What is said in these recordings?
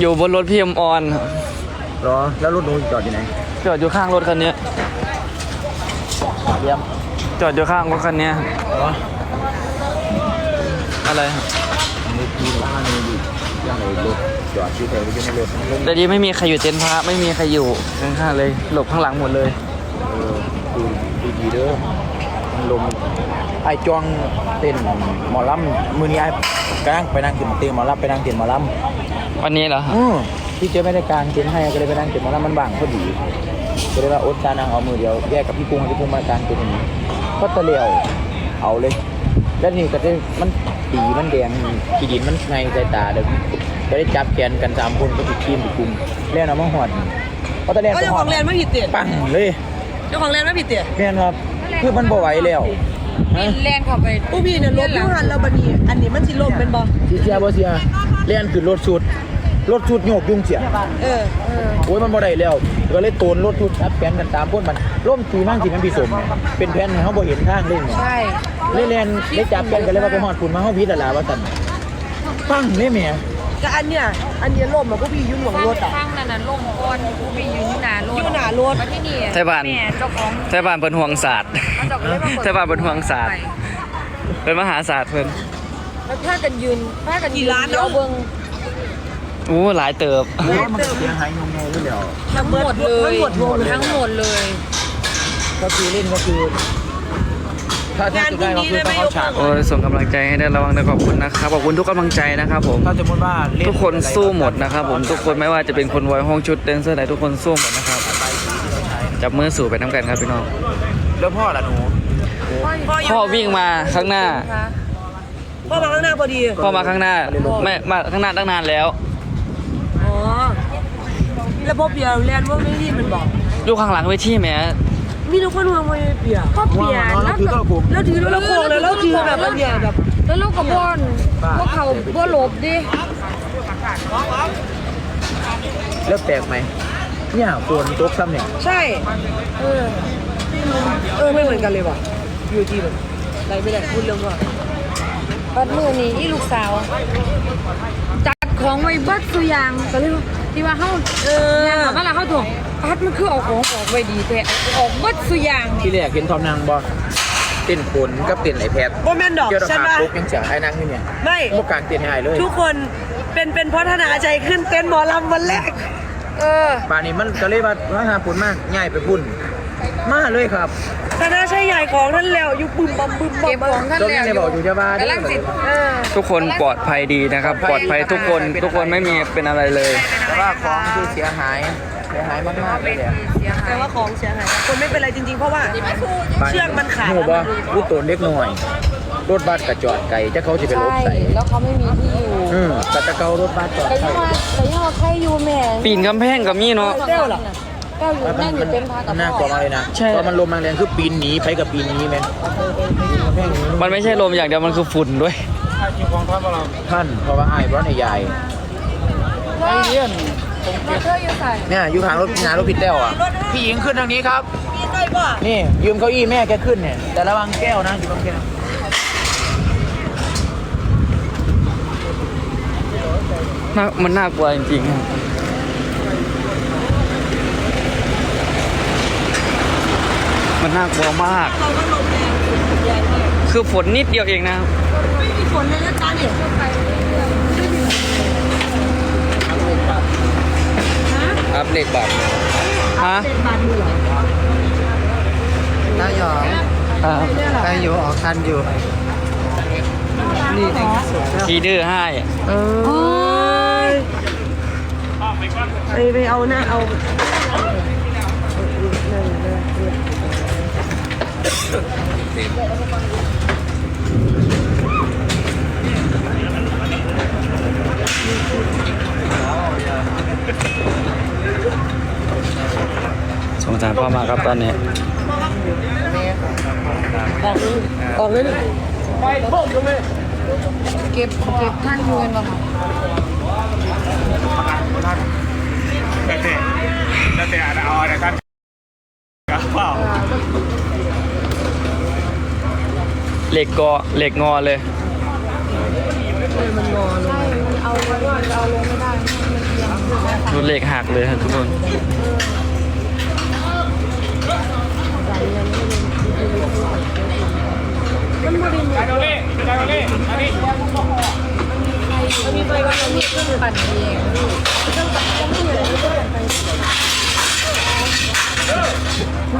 อยู่บนรถพี่อมออนครับเหรอ แล้วรถหนูจอดอยู่ไหนจอดอยู่ข้างรถคันนี้เยี่ยมจอดอยู่ข้างรถคันนี้เหรออะไรครับมีทีมว่ามีอยู่ยังไงรถจอดอยู่แต่ไม่ใช่รถมันลงแต่ดีไม่มีใครอยู่เต็นท์พระไม่มีใครอยู่ข้างๆเลย หลบข้างหลังหมดเลย เออดูดีดีๆเด้อมันลมไอ้จองเต้นหมอลำมือนี้ไอ้กำลังไปนั่งกินเตียงหมอลำไปนั่งกินหมอลำ วันนี้เหรอครับอือพี่เจไม่ได้กลางเต็นท์ให้ก็เลยไปนั่งเต็นท์หมอลำมันบางพอดีก็เลยว่าอดการนั่งเอามือเดียวแยกกับพี่กุ้งให้พี่กุ้งมากลางเต็นท์อย่างนี้ก็ตะเลียวเอาเลย แล้วนี่ก็ได้มันตีมันแดงขีดินมันในใจตาเลยก็ได้จับแขนกันสามคนก็ติดทีมติดกลุ่มเล่นเอามาหอดก็ตะเลียวก็เจ้าของแลนด์ไม่ผิดเตี๋ยปังเลยเจ้าของแลนด์ไม่ผิดเตี๋ยแม่นครับคือมันบ่ไหวแล้วฮะ แล่นเข้าไปผู้พี่เนี่ยลบยูหันแล้วบัดนี้อันนี้มันสิลมเป็นบ่ สิเสียบ่เสียเล่นขึ้นรถสุด รถสุดโยกยุ่งเสียเออโอ้ยมันบ่ได้แล้วก็เลยโตนรถทุกทับแขนกันตามพ้นมันล่มตีมั่งสิมันพิสมเป็นแผ่นให้เฮาบ่เห็นทางเล่นใช่เลยแลนเลยจับแขนกันเลยว่าไปฮอดคุณมาเฮาพิษแล้วล่ะว่าซั่นปังเลยแหม่ก็อันเนี้ยอันเนี้ยลมอะผู้พี่ยุ่งหวงรถอะข้างนั้นน่ะล่มก้อนผู้ไปยืนอยู่หน้ารถอยู่หน้ารถแล้วที่นี่ไทยบ้านแม่เจ้าของไทยบ้านเป็นห่วงศาสตร์มันเจ้าก็เลยมาเปิดไทยบ้านเป็นห่วงศาสตร์เป็นมหาศาสตร์เพิ่นแล้วพากันยืนพากันยืกี่ล้านเนอะเดี๋ยวเบิ่ง อู้หลายเติบโอ้ยมันเสียหายงงๆเลยแล้วทั้งหมดเลย ทั้งหมดเลย ทั้งหมดเลย ก็คือเล่นก็คือ ถ้าถ้าจะได้ก็คือต้องเอาฉากโอ้ยส่งกำลังใจให้ได้ระวังนะขอบคุณนะครับขอบคุณทุกกำลังใจนะครับผม ถ้าสมมติว่าเล่ทุกคนสู้หมดนะครับผมทุกคนไม่ว่าจะเป็นคนไวยห้องชุดแดนเซอร์ไหนทุกคนสู้หมดนะครับจับมือสู่ไปน้ำกันครับพี่น้องแล้วพ่อล่ะหนู พ่อวิ่งมาข้างหน้า พ่อมาข้างหน้าพอดีพ่อมาข้างหน้าไม่มาข้างหน้าตั้งนานแล้วอ๋อ แล้วพอเปียแลนด์ว่าไม่ที่มันบอกอยู่ข้างหลังเวทีแหมมีทุกคนวางไว้เปียพ่อเปลี่ยนแล้แล้ววคือก็ผมแล้วถือแล้วโค้งเลยแล้วถือแบบอันเนี้ยแบบแล้วลูกกับบอลพวกเขาบ่หลบดิแล้วแปลกไหมเนี่ยฝนตกซ้ำเนี่ยใช่เออเออไม่เหมือนกันเลยว่ะอยู่ที่แบบอะไรไม่ได้พูดเรื่องว่าปัดมือนี่อีลูกสาว จัดของไว้เบัดสุอยางก็เลยว่า ที่ว่าเฮาเออย่างมาแล้วเฮาถ่วงปัดมันคือเอาของออกไว้ดีแต่เอาออกเบัดสุอยางที่แรกเห็นทอมนางบอเต้นฝนกับเต้นไอแพดโมเมนดอกเกี่ยวกับฉันขาว่า ปุ๊กยังเสียไอ้นางนี่เนี่ยไม่ พวกกลางเต้นให้อ้ายเลยทุกคนเป็นเป็นเพราะธนาใจขึ้นเต้นหมอลำวันแรก เออ ป่านนี้มันก็เลยว่าว่าหาฝนมากง่ายไปพุ่น มาเลยครับธนาใช่ใหญ่ของท่านแล้วอยู่บึมบัมบึมบัเก็บมของท่านตรงแล้นี้วเลยบอกอยู่จะว่ากำลังสิเออทุกคนปลอดภัยดีนะครับ ปลอดภัยทุกคนทุกคนไม่มีเป็นอะไรเลย แต่ว่าของคือเสียหายเสียหายมากๆเลยแหละเสียหาแต่ยว่าของเสียหายคนไม่เป็นไรจริงๆ เพราะว่า เชือกมันขาด หูบ่รู้ตัวเล็กหน่อย รถบัสกระจอดไกลจะเขาจะไปลบใช่ใส่แล้วเขาไม่มีที่อยู่อืมแต่ตะเการถบัสจอดแต่ใส่ยังว่าแต่ยังว่าใครอยู่แม่ปีนกำแพงกับมีเนาะ เต้วเหรอเก้าอยู่นั่งอยู่เต็มพากับน่าพ่กลัวอมากเลยนะใช่ ตอนมันลมแรงๆคือปีนหนีไปกับปีนหนีแม่นแม่งหนีมันไม่ใช่ลมอย่างเดียวมันคือฝุ่นด้วย ท่านเพราะว่าอายร้อนใหญ่มาเธออยู่ใส่เนี่ยอยู่ทางรถงานรถผิดแล้วอะพี่หญิงขึ้นทางนี้ครับ มีได้ป่ะนี่ยืมเก้าอี้แม่แกขึ้นเนี่ย แต่ระวังแก้วนะอยู่บางแก้วน่ามันน่ากลัวจริงๆ มันน่ากลัวมาก เราก็ลมแรงแรงมากคือฝนนิดเดียวเองนะไม่มีฝนเลยนะจ๊ะเนี่ยอัพเลกบัตรฮะเป็นบานมือเหรอได้หยองครับได้อยู่ออกทันอยู่ นี่นี่สุดแล้วทีดื้อให้ เออไปไปเอาหน้าเอา สงสารพ่อมากครับตอนนี้ออกเลยออกเลยเก็บเก็บท่านอยู่กันบ่ค่ะแต่แต่แต่แต่เอาอะไรท่านกระเป๋า เหล็กกอเหล็กงอเลยใช่มันเอาลงเอาลงไม่ได้มันเอียงรถเหล็กหักเลยทุกคนมันมีไปโดเล่ไปโดเล่มาดิมันมีไฟว่ามันมีเครื่องปั่นเองเครื่องปั่นก็ไม่มีอะไรที่ต้องปั่นไฟ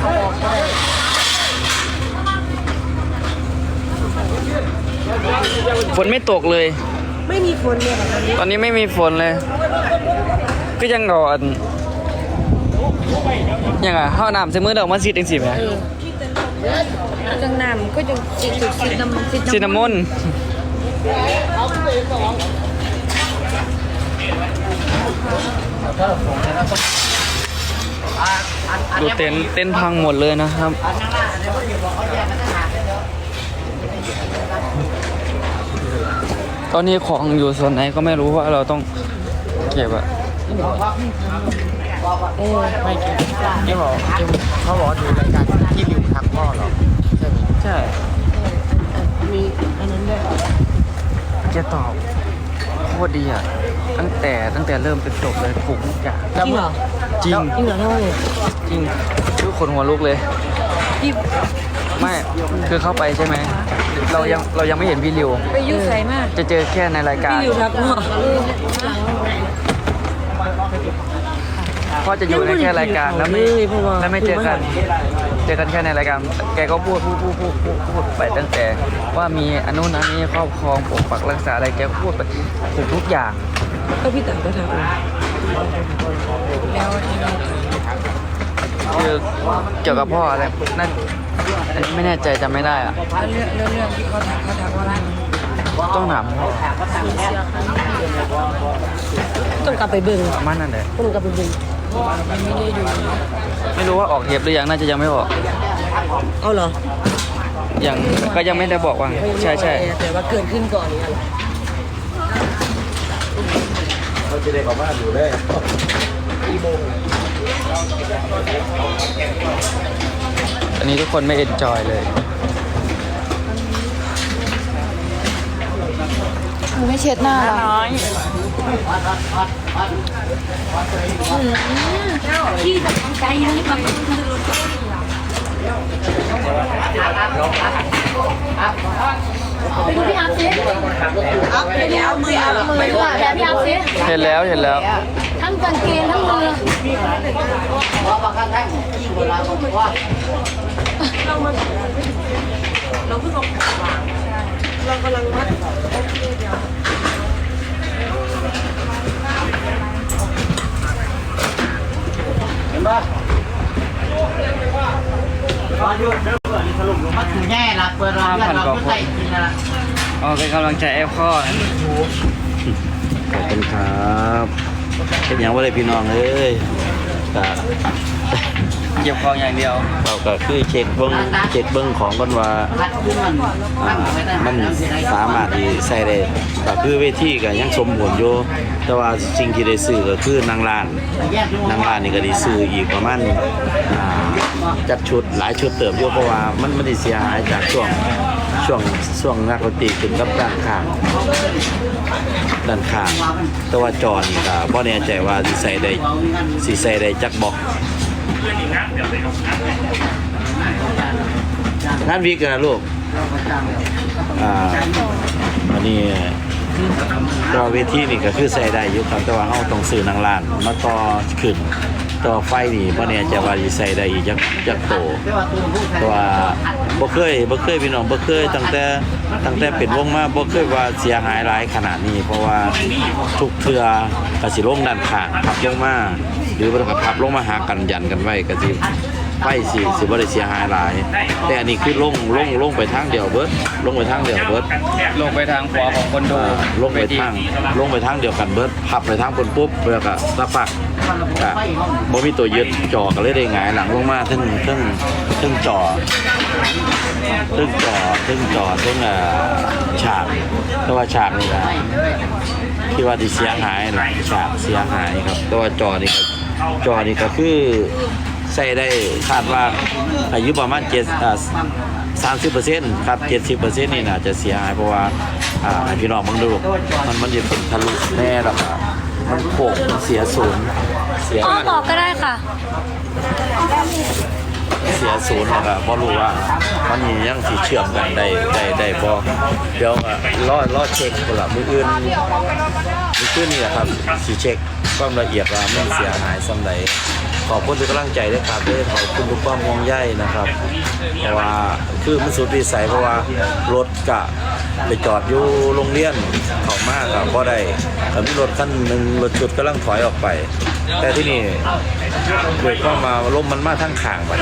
เอาออกก็ได้ นไม่ตกเลย ไม่มีฝนเลยค่ะตอนนี้ตอนนี้ไม่มีฝนเลย ก็ยังรออันยังอะข้าวน้ำใส่มือดอกมาสีจังสิไหมเออจังน้ำก็จังสิสิสิน้ำสิซินนามอนดูเต็นท์เต็นท์พังหมดเลยนะครับ ตอนนี้ของอยู่ส่วนไหนก็ไม่รู้ว่าเราต้องเก็บอะไม่เก็บที่บอกที่เขาบอกดูรายการที่ริวทักพ่อเหรอใช่ไหมใช่มีอันนั้นด้วยแกตอบโคตรดีอะ ตั้งแต่ตั้งแต่เริ่มเป็นจบเลยถูกทุกอย่างจริงเหรอจริงจริงเหรอเท่าไหร่จริงคือคนหัวลุกเลยที่ไม่คือเข้าไปใช่ไหม เรายังเรายังไม่เห็นพี่ริว ไปยุ่ใส่มาก จะเจอแค่ในรายการพี่ริวทักว่าพ่อจะอยู่ในแค่รายการแล้วไม่เลยเพราะว่าแล้วไม่เจอกัน เจอกันแค่ในรายการ แกก็พูดพูดพูดพูดพูดพูดไปตั้งแต่ว่ามีอนนุนอันนี้ครอบครองปกปักรักษาอะไรแกก็พูดไปถูกทุกอย่างก็พี่ตังก็ทักว่าแล้ว คือเกี่ยวกับพ่ออะไรนั่นอันนี้ไม่แน่ใจจำไม่ได้อะแล้วเรื่องเรื่องเรื่องที่เขาทักเขาทักว่าอะไรต้องถามพ่อต้องกลับไปเบิ่งประมาณนั้นแหละต้องกลับไปเบิ่งไม่รู้ว่าออกเทปหรือยังน่าจะยังไม่ออกเอาเหรอยังก็ยังไม่ได้บอกว่าไงใช่ใช่แต่ว่าเกิดขึ้นก่อนนี่อะไรเขาจะได้กลับบ้านอยู่ได้ อันนี้ทุกคนไม่เอนจอยเลย มึงไม่เช็ดหน้าหรอพี่จะทำใจนี่มัน ไปดูพี่อาร์ตสิไปดูเอามือเอามือด้วยแบบพี่อาร์ตสิเห็นแล้วเห็นแล้ว ทั้งกางเกงทั้งมือเรากำลังวัด คือแย่ละเปิดร้านเราก็ใส่กินละอ๋อเป็นกำลังใจแอฟข้อขอบคุณครับเป็นอย่างว่าเลยพี่น้องเอ้ยก็เก็บของอย่างเดียวเราก็คือเช็คเบิ้งเช็คเบิ้งของกันว่าพัดขึ้นมันอ่ามันสามารถที่ใส่ได้ก็คือเวทีก็ยังสมบูรณ์อยู่แต่ว่าสิ่งที่ได้ซื้อก็คือนางลานแยกนางลานนี่ก็ได้ซื้ออีกประมาณอ่า จัดชุดหลายชุดเติบอยู่เพราะว่ามันไม่ได้เสียหายจากช่วงช่วงช่วงนักดนตรีขึ้นกับด้านข้างด้านข้างแต่ว่าจอนี่ก็บ่แน่ใจว่าสิใส่ได้สิใส่ได้จักบอกงานวิกอะลูกอ่าอันนี้ ก็เวทีนี่ก็คือใส่ได้อยู่ครับแต่ว่าเฮาต้องซื้อนางลานมาต่อขึ้นต่อไฟนี่บ่แน่ใจว่าสิใส่ได้อีกจักจักโตเพราะว่าบ่เคยบ่เคยพี่น้องบ่เคยตั้งแต่ตั้งแต่เป็นวงมาบ่เคยว่าเสียหายหลายขนาดนี้ เพราะว่าทุกเทื่อก็สิลงด้านข้างพับลงมาหรือบ่ก็พับลงมาหากันยันกันไว้ก็สิ ไฟสิสิบ่ได้เสียหายหลาย แต่อันนี้คือลงลงลงไปทางเดียวเบิดลงไปทางเดียวเบิดลงไปทางขวาของคนดูอ่าลงไปทางลงไปทางเดียวกันเบิดพับไปทางบนปุ๊บแล้วก็สักพักก็บ่มีตัวยึดจอก็เลยได้หงายหลังลงมาทึ่งทึ่งทึ่งจอทึ่งจอทึ่งจอทึ่งอ่าฉากแต่ว่าฉากนี่ก็ที่ว่าที่เสียหายนะฉากเสียหายครับแต่ว่าจอนี่ก็จอนี่ก็คือ ใส่ได้คาดว่าอายุประมาณเจ็ดอ่าสามสิบเปอร์เซ็นต์ครับเจ็ดสิบเปอร์เซ็นต์นี่น่าจะเสียหายเพราะว่าอ่าให้พี่น้องเบังดูมันมันจะเป็นทะลุแน่แล้วก็มันโขกมันเสียศูนย์เสียอ้อมออกก็ได้ค่ะ เสียศูนย์นะครับเพราะรู้ว่ามันมียังสีเชื่อมกันได้ได้ได้บ่เดี๋ยวอะรอรอเช็คคนละมืออื่นมืออื่นนี่แหละครับสีเช็คความละเอียดว่ามันเสียหายส่ำใด ขอบคุณทุกกำลังใจด้วยครับด้วยขอบคุณทุกความห่วงใยนะครับ เพราะว่าคือมันสุดวิสัยเพราะว่ารถกะไปจอดอยู่โรงเรียนเขามากครับก็ได้แต่มีรถคันหนึ่งรถชุดกำลังถอยออกไป แต่ที่นี่เกิดเข้ามาลมมันมาทั้งขางไป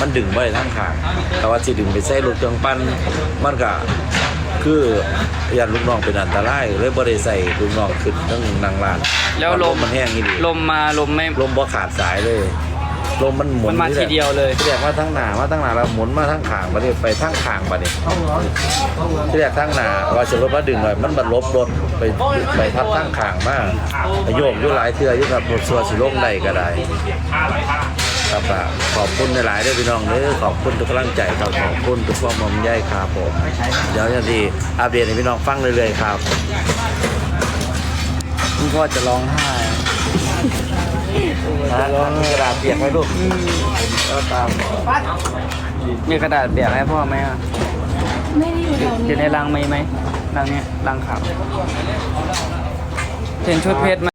มันดึงไปทั้งขาง แต่ว่าสิดึงไปใส่รถเครื่องปั้นมันก็ คือยันลูกน้องเป็นอันตรายเลยบ่ได้ใส่ลูกน้องขึ้นทั้งนางลานแล้วลม มันแห้งอีหลีลมมาลมไม่ ลมบ่ขาดสายเลยลมมันหมุนมันมาทีเดียวเลยที่แรกว่าทั้งหนามาทั้งหนาแล้วหมุนมาทั้งขางประเดี๋ยวไปทั้งขางประเดี๋ยวที่แรกทั้งหนาว่าจะลบมาดึงหน่อยมันบัดลบรถไปไปพัดทั้งขางมากโยกอยู่หลายเทื่ออยู่กับรถสัวสิลงได้ก็ได้ ครับอะขอบคุณหลายๆด้วยพี่น้องเด้อขอบคุณทุกกำลังใจครับขอบคุณทุกความมอมใยครับผมเดี๋ยวจะดีอัปเดตให้พี่น้องฟังเรื่อยๆครับคุณพ่อจะร้องไห้นะกระดาษเปียกไว้ลูกก็ตามมีกระดาษเปียกให้พ่อไหมอะไม่ได้อยู่แถวอนี้ยู่ในรังมีไหมรังเนี้ยรังขาวเห็นชุดเพชรไหม